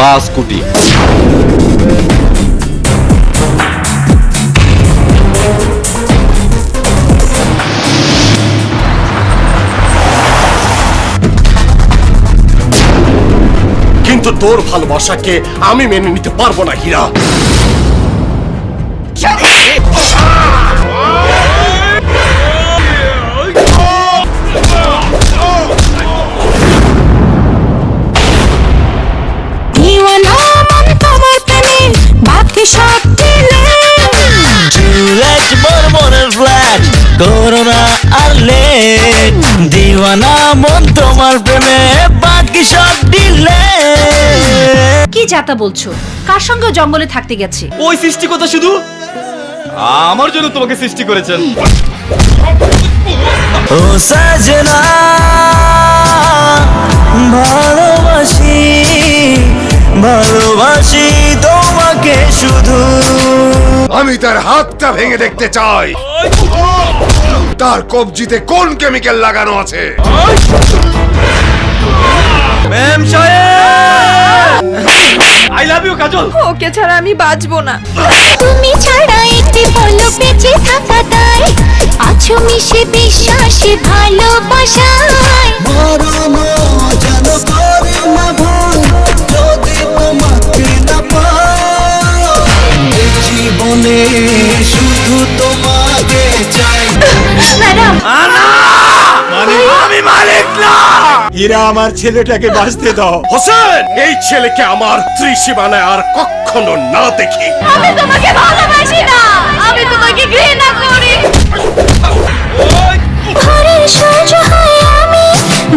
পাঁচ কোটি। কিন্তু তোর ভালোবাসাকে আমি মেনে নিতে পারব না হীরা। দিওয়ানা মন তোমার প্রেমে বাকি সব দিলে। কি যাতা বলছো? কার সঙ্গে জঙ্গলে থাকতে গেছে? ওই সৃষ্টিকতা শুধু? আমার জন্য তোমাকে সৃষ্টি করেছেন। ও সাজনা ভালোবাসি ভালোবাসি তোমাকে শুধু। আমি তার হাতটা ভেঙে দেখতে চাই। তার কবজিতে কোন কেমিক্যাল লাগানো আছে? ম্যাম সাহেব! আই লাভ ইউ কাজল! ওকে ছাড়া আমি বাঁচবো না। তুমি ছাড়া একটি পলক বেঁচে থাকা তাই আছো মিশে বিশ্বাসে ভালোবাসায় হীরা আমার ছেলেটাকে বাঁচতে দাও। হোসেন এই ছেলেকে আমার ত্রিসীমানায় আর কখনো না দেখি। আমি তোমাকে ভালোবাসি না। আমি তোমাকে ঘৃণা করি। ঘরের সূর্য হয়ে আমি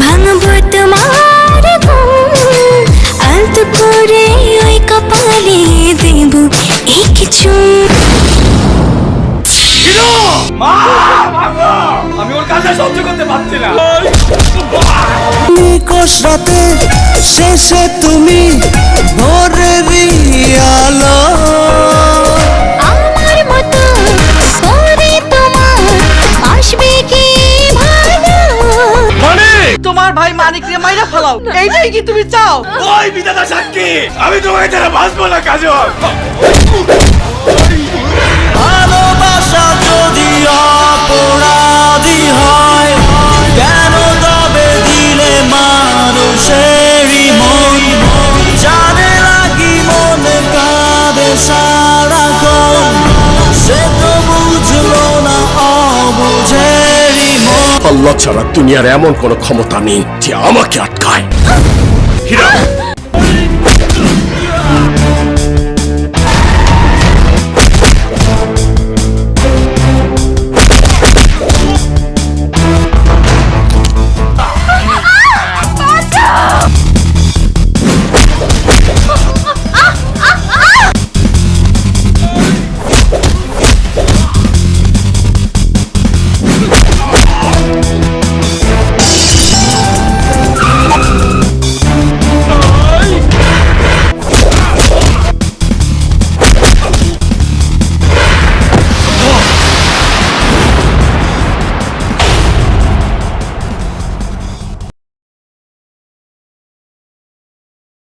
ভাঙবো তোমার ঘুম। আলতো করে ওই কপালে দেব এই কিছু। কান্না সহ্য করতে পারছি না। নিকশ রাতে শেষে তুমি ভোরেরই আলো আমার মতো করে তোমার আসবে কি মানে? তোমার ভাই মানিক রে মাইরা ফেলাও। এইটাই কি তুমি চাও? ওই বিধাতা সাক্ষী আমি তোমাকে ছাড়া বাঁচবো না কাজল। আল্লাহ ছাড়া দুনিয়ার এমন কোনো ক্ষমতা নেই যে আমাকে আটকায়। হিরা!